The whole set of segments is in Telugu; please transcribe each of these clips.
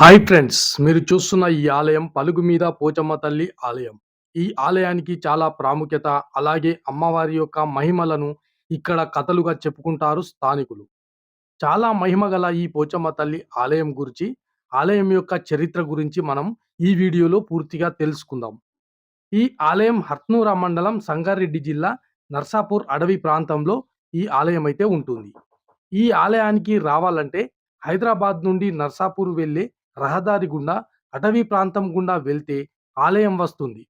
హాయ్ ఫ్రెండ్స్ మీరు చూస్తున్న ఈ ఆలయం పలుగు మీద పోచమ్మ తల్లి ఆలయం. ఈ ఆలయానికి చాలా ప్రాముఖ్యత అలాగే అమ్మవారి యొక్క మహిమలను ఇక్కడ కథలుగా చెప్పుకుంటారు స్థానికులు. చాలా మహిమ గల ఈ పోచమ్మ తల్లి ఆలయం గురించి ఆలయం యొక్క చరిత్ర గురించి మనం ఈ వీడియోలో పూర్తిగా తెలుసుకుందాం. ఈ ఆలయం హత్నూరా మండలం సంగారెడ్డి జిల్లా నర్సాపూర్ అడవి ప్రాంతంలో ఈ ఆలయం అయితే ఉంటుంది. ఈ ఆలయానికి రావాలంటే హైదరాబాద్ నుండి నర్సాపూర్ వెళ్ళే రహదారి గుండా అటవీ ప్రాంతం గుండా వెళ్తే ఆలయం వస్తుంది.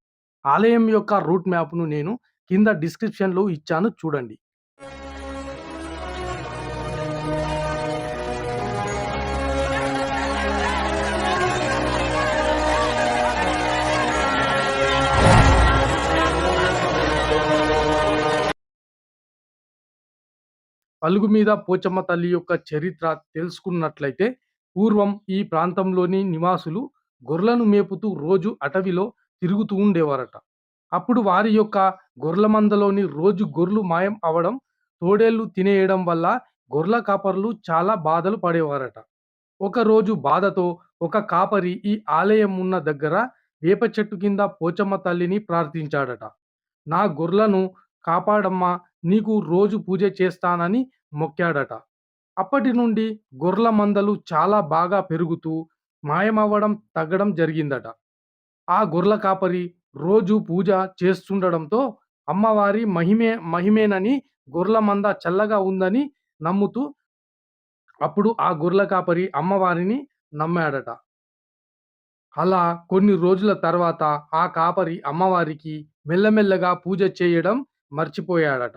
ఆలయం యొక్క రూట్ మ్యాప్ను నేను కింద డిస్క్రిప్షన్లో ఇచ్చాను చూడండి. పలుగు మీద పోచమ్మ తల్లి యొక్క చరిత్ర తెలుసుకున్నట్లయితే పూర్వం ఈ ప్రాంతంలోని నివాసులు గొర్రెలను మేపుతూ రోజు అటవిలో తిరుగుతూ ఉండేవారట. అప్పుడు వారి యొక్క గొర్రెల మందలోని రోజు గొర్రెలు మాయం అవడం తోడేళ్ళు తినేయడం వల్ల గొర్రెల కాపర్లు చాలా బాధలు పడేవారట. ఒకరోజు బాధతో ఒక కాపరి ఈ ఆలయం ఉన్న దగ్గర వేప చెట్టు కింద పోచమ్మ తల్లిని ప్రార్థించాడట. నా గొర్రెలను కాపాడమ్మా నీకు రోజు పూజ చేస్తానని మొక్కాడట. అప్పటి నుండి గొర్రెల మందలు చాలా బాగా పెరుగుతూ మాయమవ్వడం తగ్గడం జరిగిందట. ఆ గొర్రెల కాపరి రోజు పూజ చేస్తుండడంతో అమ్మవారి మహిమే మహిమేనని గొర్రెల మంద చల్లగా ఉందని నమ్ముతూ అప్పుడు ఆ గొర్రెల కాపరి అమ్మవారిని నమ్మాడట. అలా కొన్ని రోజుల తర్వాత ఆ కాపరి అమ్మవారికి మెల్లమెల్లగా పూజ చేయడం మర్చిపోయాడట.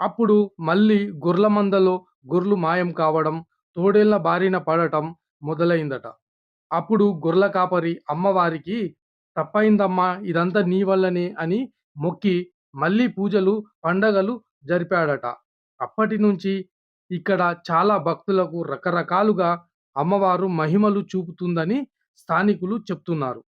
అప్పుడు మళ్ళీ గొర్రెల మందలో గొర్రెలు మాయం కావడం తోడేళ్ళ బారిన పడటం మొదలైందట. అప్పుడు గొర్రెల కాపరి అమ్మవారికి తప్పైందమ్మా ఇదంతా నీ వల్లనే అని మొక్కి మళ్ళీ పూజలు పండగలు జరిపాడట. అప్పటి నుంచి ఇక్కడ చాలా భక్తులకు రకరకాలుగా అమ్మవారు మహిమలు చూపుతుందని స్థానికులు చెప్తున్నారు.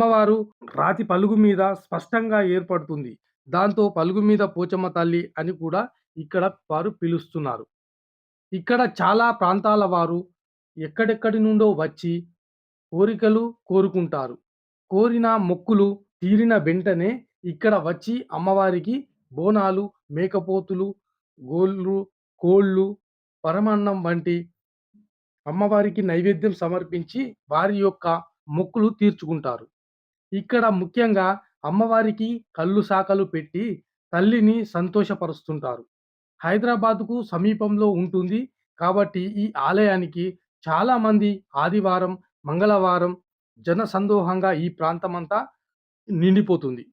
అమ్మవారు రాతి పలుగు మీద స్పష్టంగా ఏర్పడుతుంది. దాంతో పలుగు మీద పోచమ్మ తల్లి అని కూడా ఇక్కడ వారు పిలుస్తున్నారు. ఇక్కడ చాలా ప్రాంతాల వారు ఎక్కడెక్కడి నుండో వచ్చి కోరికలు కోరుకుంటారు. కోరిన మొక్కులు తీరిన వెంటనే ఇక్కడ వచ్చి అమ్మవారికి బోనాలు మేకపోతులు గోళ్ళు కోళ్ళు పరమాన్నం వంటి అమ్మవారికి నైవేద్యం సమర్పించి వారి యొక్క మొక్కులు తీర్చుకుంటారు. ఇక్కడ ముఖ్యంగా అమ్మవారికి కళ్ళు శాఖలు పెట్టి తల్లిని సంతోషపరుస్తుంటారు. హైదరాబాద్కు సమీపంలో ఉంటుంది. కాబట్టి ఈ ఆలయానికి చాలామంది ఆదివారం మంగళవారం జనసందోహంగా ఈ ప్రాంతమంతా నిండిపోతుంది.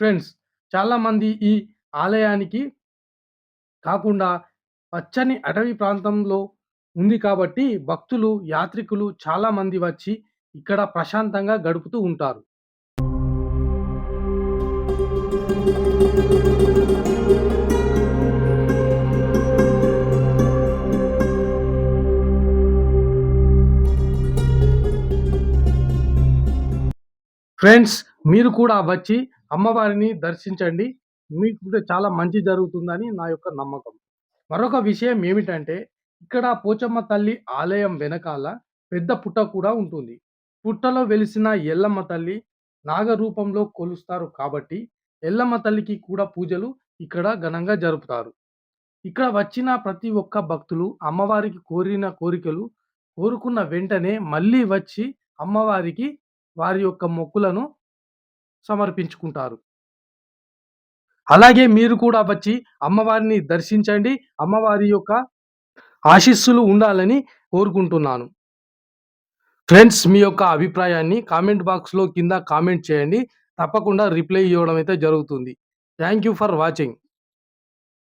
ఫ్రెండ్స్ చాలామంది ఈ ఆలయానికి కాకుండా పచ్చని అటవీ ప్రాంతంలో ఉంది కాబట్టి భక్తులు యాత్రికులు చాలామంది వచ్చి ఇక్కడ ప్రశాంతంగా గడుపుతూ ఉంటారు. ఫ్రెండ్స్ మీరు కూడా వచ్చి అమ్మవారిని దర్శించండి. మీకు కూడా చాలా మంచి జరుగుతుందని నా యొక్క నమ్మకం. మరొక విషయం ఏమిటంటే ఇక్కడ పోచమ్మ తల్లి ఆలయం వెనకాల పెద్ద పుట్ట కూడా ఉంటుంది. పుట్టలో వెలిసిన ఎల్లమ్మ తల్లి నాగరూపంలో కొలుస్తారు కాబట్టి ఎల్లమ్మ తల్లికి కూడా పూజలు ఇక్కడ ఘనంగా జరుపుతారు. ఇక్కడ వచ్చిన ప్రతి ఒక్క భక్తులు అమ్మవారికి కోరిన కోరికలు కోరుకున్న వెంటనే మళ్ళీ వచ్చి అమ్మవారికి వారి యొక్క మొక్కులను సమర్పించుకుంటారు. అలాగే మీరు కూడా వచ్చి అమ్మవారిని దర్శించండి అమ్మవారి యొక్క ఆశీస్సులు ఉండాలని కోరుకుంటున్నాను. ఫ్రెండ్స్ మీ యొక్క అభిప్రాయాన్ని కామెంట్ బాక్స్లో కింద కామెంట్ చేయండి. తప్పకుండా రిప్లై ఇవ్వడం అయితే జరుగుతుంది. Thank you for watching.